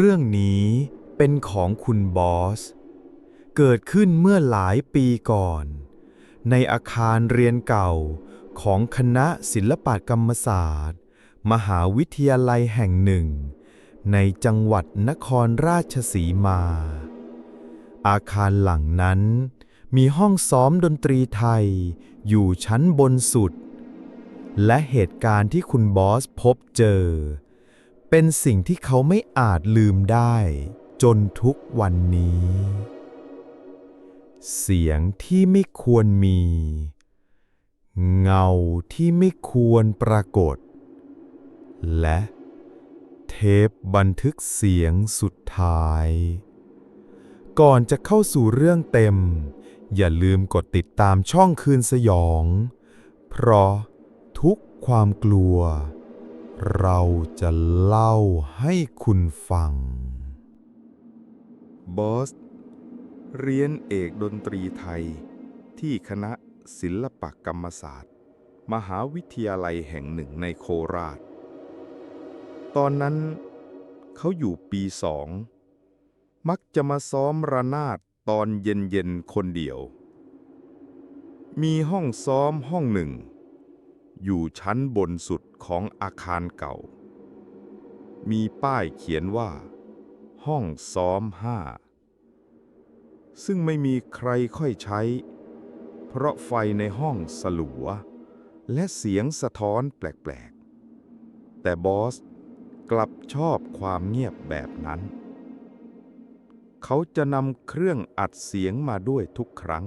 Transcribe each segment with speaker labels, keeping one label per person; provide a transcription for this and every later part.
Speaker 1: เรื่องนี้เป็นของคุณบอส เกิดขึ้นเมื่อหลายปีก่อน ในอาคารเรียนเก่าของคณะศิลปกรรมศาสตร์ มหาวิทยาลัยแห่งหนึ่ง ในจังหวัดนครราชสีมา อาคารหลังนั้นมีห้องซ้อมดนตรีไทยอยู่ชั้นบนสุด และเหตุการณ์ที่คุณบอสพบเจอ เป็นสิ่งที่เขาไม่อาจลืมได้ จนทุกวันนี้ เสียงที่ไม่ควรมี เงาที่ไม่ควรปรากฏ และเทปบันทึกเสียงสุดท้าย ก่อนจะเข้าสู่เรื่องเต็ม อย่าลืมกดติดตามช่องคืนสยอง เพราะทุกความกลัว เราจะเล่าให้คุณฟัง
Speaker 2: บอส เรียนเอกดนตรีไทย ที่คณะศิลปกรรมศาสตร์ มหาวิทยาลัยแห่งหนึ่งในโคราช ตอนนั้นเขาอยู่ปีสอง มักจะมาซ้อมระนาดตอนเย็นๆคนเดียว มีห้องซ้อมห้องหนึ่ง อยู่ชั้นบนสุด ของอาคารเก่า มีป้ายเขียนว่า ห้องซ้อมห้า ซึ่งไม่มีใครค่อยใช้ เพราะไฟในห้องสลัว และเสียงสะท้อนแปลกๆ แต่บอสกลับชอบความเงียบแบบนั้น เขาจะนำเครื่องอัดเสียงมาด้วยทุกครั้ง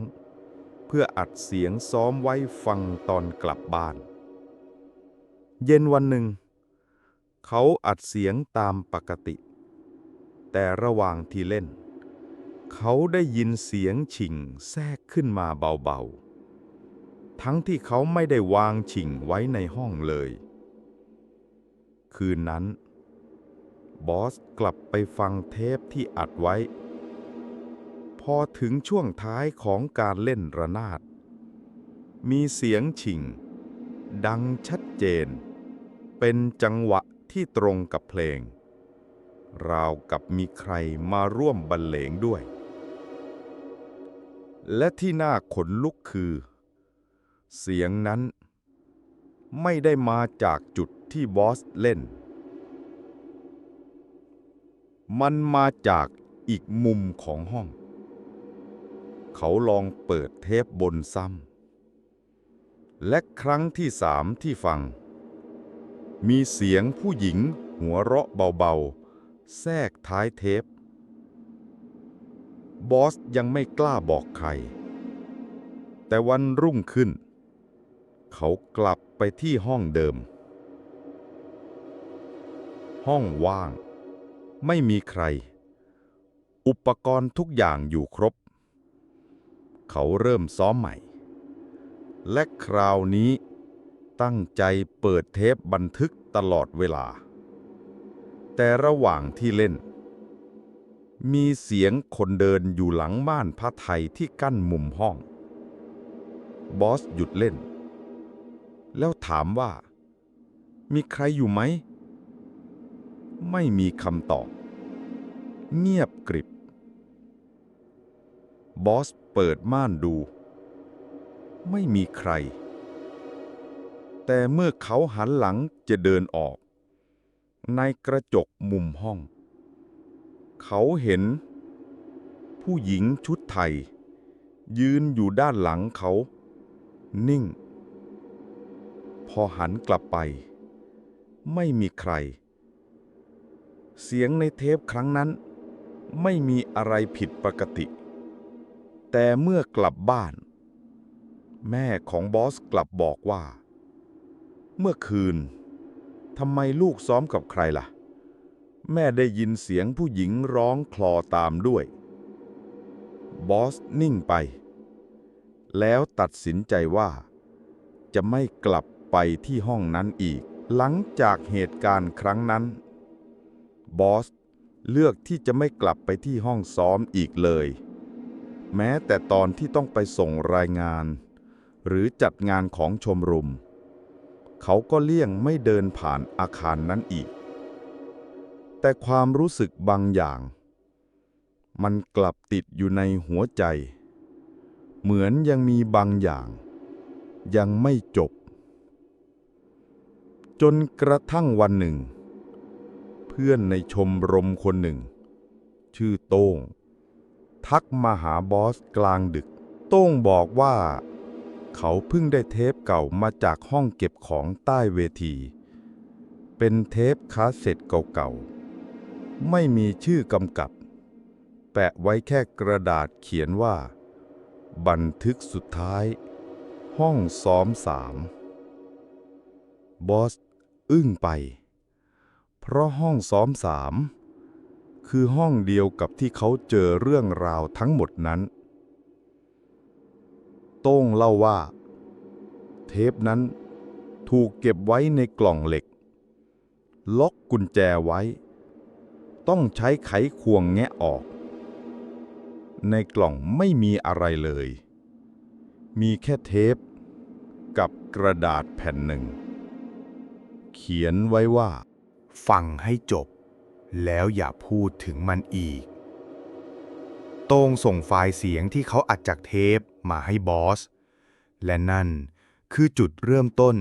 Speaker 2: เพื่ออัดเสียงซ้อมไว้ฟังตอนกลับบ้าน เย็นวันหนึ่ง เขาอัดเสียงตามปกติ แต่ระหว่างที่เล่น เขาได้ยินเสียงฉิ่งแทรกขึ้นมาเบาๆ ทั้งที่เขาไม่ได้วางฉิ่งไว้ในห้องเลย คืนนั้น บอสกลับไปฟังเทปที่อัดไว้ พอถึงช่วงท้ายของการเล่นระนาด มีเสียงฉิ่งดังชัดเจน เป็นจังหวะที่ตรงกับเพลง ราวกับมีใครมาร่วมบรรเลงด้วย และที่น่าขนลุกคือ เสียงนั้น ไม่ได้มาจากจุดที่บอสเล่น มันมาจากอีกมุมของห้อง เขาลองเปิดเทปบนซ้ำและครั้งที่สามที่ฟัง มีเสียงผู้หญิงหัวเราะเบาๆ แทรกท้ายเทป บอสยังไม่กล้าบอกใคร แต่วันรุ่งขึ้น เขากลับไปที่ห้องเดิม ห้องว่าง ไม่มีใคร อุปกรณ์ทุกอย่างอยู่ครบ เขาเริ่มซ้อมใหม่ และคราวนี้ ตั้งใจเปิดเทปบันทึกตลอดเวลา แต่ระหว่างที่เล่น มีเสียงคนเดินอยู่หลังม่านผ้าไทยที่กั้นมุมห้อง บอสหยุดเล่น แล้วถามว่า มีใครอยู่ไหม ไม่มีคำตอบ เงียบกริบบอสเปิดม่านดู ไม่มีใคร แต่เมื่อเขาหันหลังจะเดินออก ในกระจกมุมห้อง เขาเห็น ผู้หญิงชุดไทย ยืนอยู่ด้านหลังเขา นิ่ง พอหันกลับไป ไม่มีใคร เสียงในเทปครั้งนั้น ไม่มีอะไรผิดปกติ แต่เมื่อกลับบ้าน แม่ของบอสกลับบอกว่า เมื่อคืนทำไมลูกซ้อมกับใครล่ะ แม่ได้ยินเสียงผู้หญิงร้องคลอตามด้วย บอสนิ่งไป แล้วตัดสินใจว่า จะไม่กลับไปที่ห้องนั้นอีก หลังจากเหตุการณ์ครั้งนั้น บอสเลือกที่จะไม่กลับไปที่ห้องซ้อมอีกเลย แม้แต่ตอนที่ต้องไปส่งรายงาน หรือจัดงานของชมรม เขาก็เลี่ยงไม่เดินผ่านอาคารนั้นอีก แต่ความรู้สึกบางอย่าง มันกลับติดอยู่ในหัวใจ เหมือนยังมีบางอย่าง ยังไม่จบ จนกระทั่งวันหนึ่ง เพื่อนในชมรมคนหนึ่ง ชื่อโต้ง ทักมาหาบอสกลางดึก โต้งบอกว่า เขาเพิ่งได้เทปเก่ามาจากห้องเก็บของใต้เวที เป็นเทปคาสเซ็ตเก่าๆ ไม่มีชื่อกำกับ แปะไว้แค่กระดาษเขียนว่า บันทึกสุดท้าย ห้องซ้อมสามบอส อึ้งไป เพราะห้องซ้อมสามคือห้องเดียวกับที่เขาเจอเรื่องราวทั้งหมดนั้น โต้งเล่าว่า เทปนั้นถูกเก็บไว้ในกล่องเหล็ก ล็อกกุญแจไว้ ต้องใช้ไขควงแงะออก ในกล่องไม่มีอะไรเลย มีแค่เทป กับกระดาษแผ่นหนึ่ง เขียนไว้ว่า
Speaker 1: ฟังให้จบ แล้วอย่าพูดถึงมันอีก โต้งส่งไฟล์เสียงที่เขาอัดจากเทปมาให้บอส และนั่นคือจุดเริ่มต้น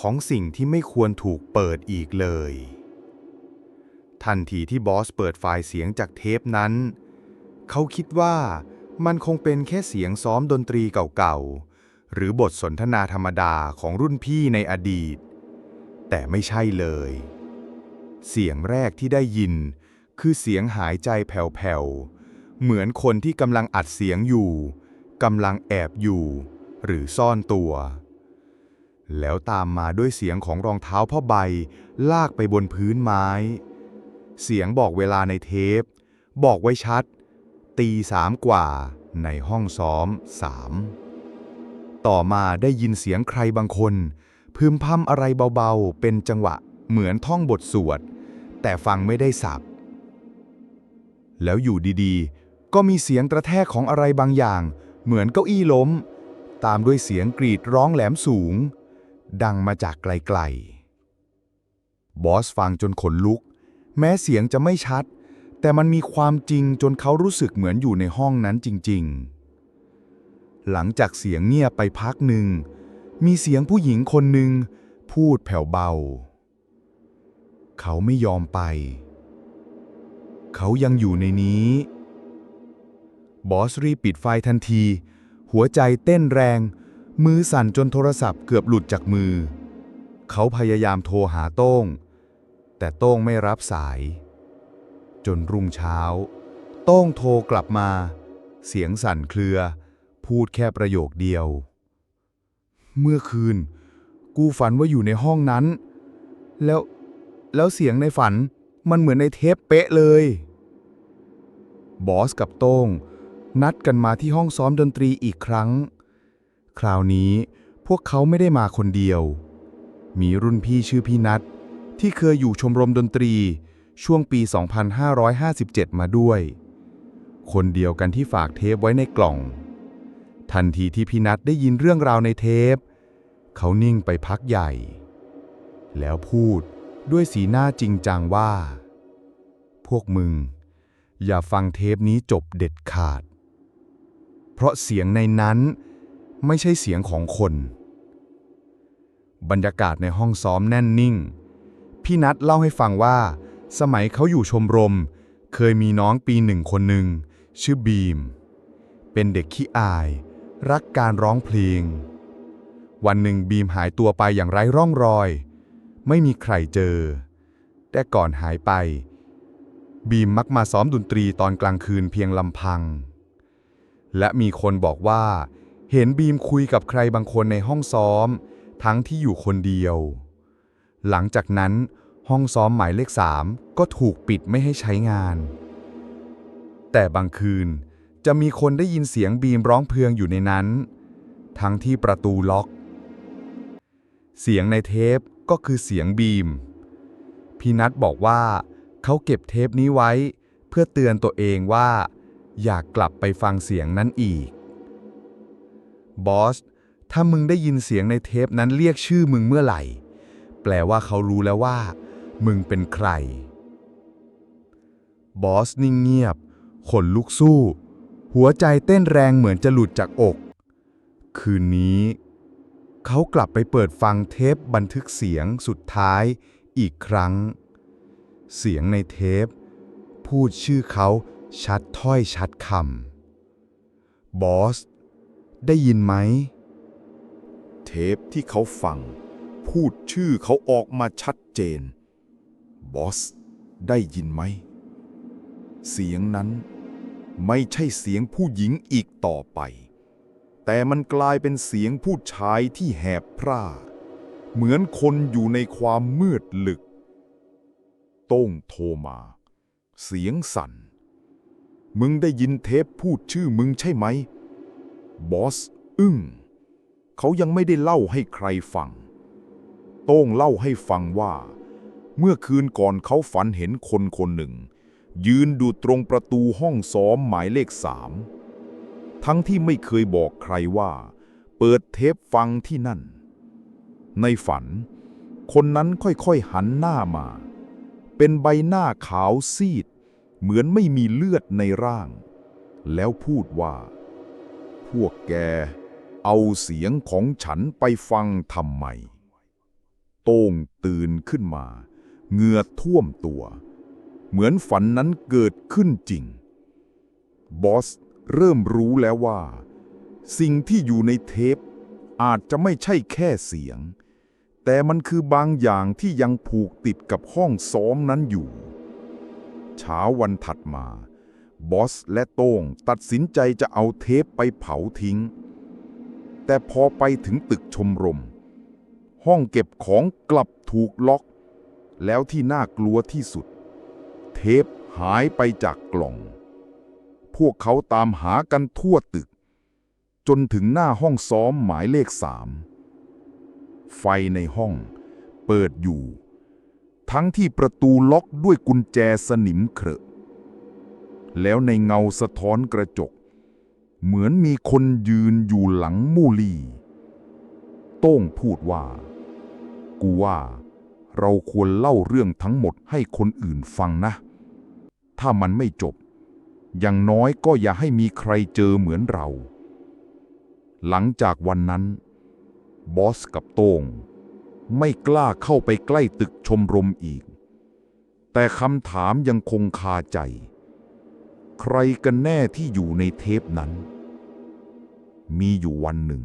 Speaker 1: ของสิ่งที่ไม่ควรถูกเปิดอีกเลย ทันทีที่บอสเปิดไฟล์เสียงจากเทปนั้น เขาคิดว่ามันคงเป็นแค่เสียงซ้อมดนตรีเก่าๆ หรือบทสนทนาธรรมดาของรุ่นพี่ในอดีต แต่ไม่ใช่เลย เสียงแรกที่ได้ยินคือเสียงหายใจแผ่วๆ เหมือนคนที่กำลังอัดเสียงอยู่กำลังแอบอยู่ หรือซ่อนตัว แล้วตามมาด้วยเสียงของรองเท้าผ้าใบ ลากไปบนพื้นไม้ เสียงบอกเวลาในเทป บอกไว้ชัด ตีสามกว่าในห้องซ้อมสามต่อมาได้ยินเสียงใครบางคน พึมพำอะไรเบาๆ เป็นจังหวะเหมือนท่องบทสวด แต่ฟังไม่ได้สับ แล้วอยู่ดีๆ ก็มีเสียงกระแทกของอะไรบางอย่าง เหมือนเก้าอี้ล้ม ตามด้วยเสียงกรีดร้องแหลมสูง ดังมาจากไกลๆ บอสฟังจนขนลุก แม้เสียงจะไม่ชัด แต่มันมีความจริงจนเขารู้สึกเหมือนอยู่ในห้องนั้นจริงๆ หลังจากเสียงเงียบไปพักหนึ่ง มีเสียงผู้หญิงคนหนึ่งพูดแผ่วเบา เขาไม่ยอมไป เขายังอยู่ในนี้ บอสรีบปิดไฟทันที หัวใจเต้นแรง มือสั่นจนโทรศัพท์เกือบหลุดจากมือ เขาพยายามโทรหาโต้ง แต่โต้งไม่รับสาย จนรุ่งเช้า โต้งโทรกลับมา เสียงสั่นเครือ พูดแค่ประโยคเดียว เมื่อคืน กูฝันว่าอยู่ในห้องนั้น แล้วแล้วเสียงในฝันมันเหมือนในเทปเป๊ะเลย บอสกับโต้ง นัดกันมาที่ห้องซ้อมดนตรีอีกครั้ง คราวนี้พวกเขาไม่ได้มาคนเดียว มีรุ่นพี่ชื่อพี่นัทที่เคยอยู่ชมรมดนตรีช่วงปี 2557 มาด้วย คนเดียวกันที่ฝากเทปไว้ในกล่อง ทันทีที่พี่นัทได้ยินเรื่องราวในเทป เขานิ่งไปพักใหญ่ แล้วพูดด้วยสีหน้าจริงจังว่า พวกมึง อย่าฟังเทปนี้จบเด็ดขาด เพราะเสียงในนั้นไม่ใช่เสียงของคน บรรยากาศในห้องซ้อมแน่นนิ่ง พี่นัทเล่าให้ฟังว่า สมัยเขาอยู่ชมรม เคยมีน้องปีหนึ่งคนหนึ่ง ชื่อบีม เป็นเด็กขี้อาย รักการร้องเพลง วันหนึ่งบีมหายตัวไปอย่างไร้ร่องรอย ไม่มีใครเจอ แต่ก่อนหายไป บีมมักมาซ้อมดนตรีตอนกลางคืนเพียงลำพัง และมีคนบอกว่า เห็นบีมคุยกับใครบางคนในห้องซ้อม ทั้งที่อยู่คนเดียว หลังจากนั้น ห้องซ้อมหมายเลขสามก็ถูกปิดไม่ให้ใช้งาน แต่บางคืนจะมีคนได้ยินเสียงบีมร้องเพลงอยู่ในนั้น ทั้งที่ประตูล็อก เสียงในเทปก็คือเสียงบีม พี่นัทบอกว่า เขาเก็บเทปนี้ไว้ เพื่อเตือนตัวเองว่า อยากกลับไปฟังเสียงนั้นอีก บอส ถ้ามึงได้ยินเสียงในเทปนั้นเรียกชื่อมึงเมื่อไหร่ แปลว่าเขารู้แล้วว่า มึงเป็นใคร
Speaker 3: บอสนิ่งเงียบ ขนลุกสู้ หัวใจเต้นแรงเหมือนจะหลุดจากอก คืนนี้ เขากลับไปเปิดฟังเทปบันทึกเสียงสุดท้ายอีกครั้ง เสียงในเทป พูดชื่อเขา ชัดถ้อยชัดคำบอส ได้ยินไหม
Speaker 2: เทปที่เขาฟัง พูดชื่อเขาออกมาชัดเจน บอส ได้ยินไหม เสียงนั้นไม่ใช่เสียงผู้หญิงอีกต่อไป แต่มันกลายเป็นเสียงผู้ชายที่แหบพร่า เหมือนคนอยู่ในความมืดลึก โต้งโทรมา เสียงสั่น มึงได้ยินเทปพูดชื่อมึงใช่ไหม บอส อึ้ง เขายังไม่ได้เล่าให้ใครฟัง โต้งเล่าให้ฟังว่า เมื่อคืนก่อนเขาฝันเห็นคนคนหนึ่ง ยืนดูตรงประตูห้องซ้อมหมายเลขสาม ทั้งที่ไม่เคยบอกใครว่า เปิดเทปฟังที่นั่น ในฝัน คนนั้นค่อยๆหันหน้ามา เป็นใบหน้าขาวซีด เหมือนไม่มีเลือดในร่าง แล้วพูดว่า พวกแกเอาเสียงของฉันไปฟังทำไม โต้งตื่นขึ้นมา เหงื่อท่วมตัว เหมือนฝันนั้นเกิดขึ้นจริง บอสเริ่มรู้แล้วว่า สิ่งที่อยู่ในเทปอาจจะไม่ใช่แค่เสียง แต่มันคือบางอย่างที่ยังผูกติดกับห้องซ้อมนั้นอยู่ เช้าวันถัดมา บอสและโต้งตัดสินใจจะเอาเทปไปเผาทิ้ง แต่พอไปถึงตึกชมรม ห้องเก็บของกลับถูกล็อก แล้วที่น่ากลัวที่สุด เทปหายไปจากกล่อง พวกเขาตามหากันทั่วตึก จนถึงหน้าห้องซ้อมหมายเลขสามไฟในห้องเปิดอยู่ ทั้งที่ประตูล็อกด้วยกุญแจสนิมเครอะแล้วในเงาสะท้อนกระจก เหมือนมีคนยืนอยู่หลังมูลี โต้งพูดว่า กูว่า เราควรเล่าเรื่องทั้งหมดให้คนอื่นฟังนะ ถ้ามันไม่จบ อย่างน้อยก็อย่าให้มีใครเจอเหมือนเรา หลังจากวันนั้น บอสกับโต้ง ไม่กล้าเข้าไปใกล้ตึกชมรมอีก แต่คำถามยังคงคาใจ ใครกันแน่ที่อยู่ในเทปนั้น มีอยู่วันหนึ่ง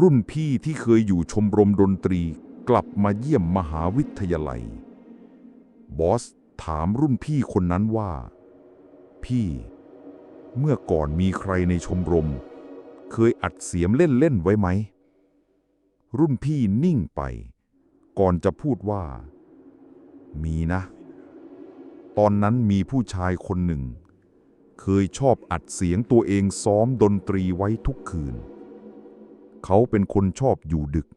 Speaker 2: รุ่นพี่ที่เคยอยู่ชมรมดนตรีกลับมาเยี่ยมมหาวิทยาลัย บอสถามรุ่นพี่คนนั้นว่า พี่ เมื่อก่อนมีใครในชมรม เคยอัดเสียมเล่น ๆ ไว้ไหม รุ่นพี่นิ่งไป ก่อนจะพูดว่า มีนะ ตอนนั้นมีผู้ชายคนหนึ่ง เคยชอบอัดเสียงตัวเองซ้อมดนตรีไว้ทุกคืน เขาเป็นคนชอบอยู่ดึก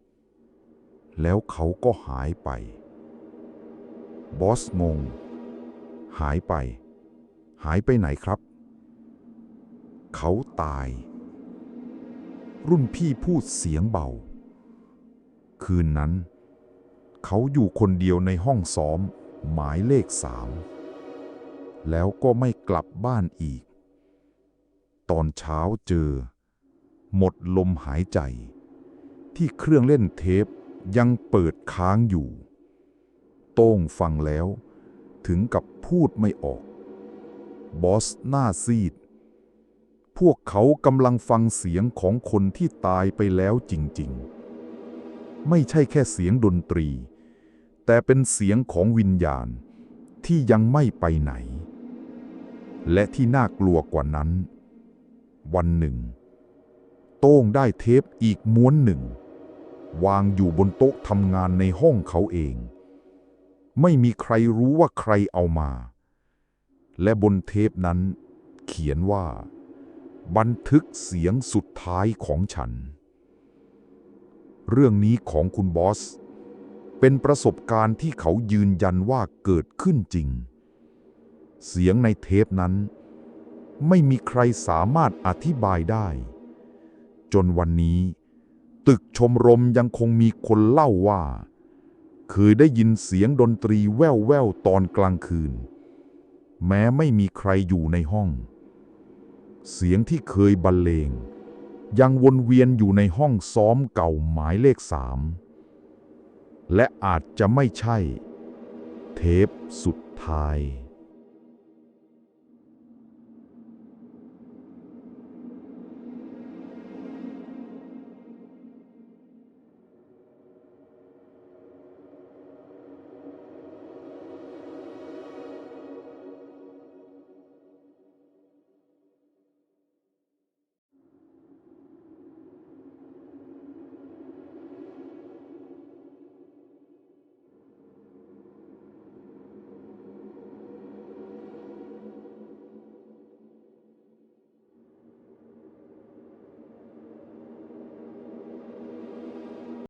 Speaker 2: แล้วเขาก็หายไป บอสงง หายไป หายไปไหนครับ เขาตาย รุ่นพี่พูดเสียงเบา คืนนั้น เขาอยู่คนเดียวในห้องซ้อม หมายเลขสามแล้วก็ไม่กลับบ้านอีก ตอนเช้าเจอ หมดลมหายใจ ที่เครื่องเล่นเทปยังเปิดค้างอยู่ โต้งฟังแล้ว ถึงกับพูดไม่ออก บอสหน้าซีด พวกเขากำลังฟังเสียงของคนที่ตายไปแล้วจริง ๆ ไม่ใช่แค่เสียงดนตรี แต่เป็นเสียงของวิญญาณที่ยังไม่ไปไหน และที่น่ากลัวกว่านั้น วันหนึ่ง โต้งได้เทปอีกม้วนหนึ่ง วางอยู่บนโต๊ะทำงานในห้องเขาเอง ไม่มีใครรู้ว่าใครเอามา และบนเทปนั้น เขียนว่า บันทึกเสียงสุดท้ายของฉัน เรื่องนี้ของคุณบอส เป็นประสบการณ์ที่เขายืนยันว่าเกิดขึ้นจริง เสียงในเทปนั้น ไม่มีใครสามารถอธิบายได้ จนวันนี้ ตึกชมรมยังคงมีคนเล่าว่า เคยได้ยินเสียงดนตรีแว่วๆตอนกลางคืน
Speaker 4: แม้ไม่มีใครอยู่ในห้อง เสียงที่เคยบรรเลง ยังวนเวียนอยู่ในห้องซ้อมเก่าหมายเลขสามและอาจจะไม่ใช่ เทปสุดท้าย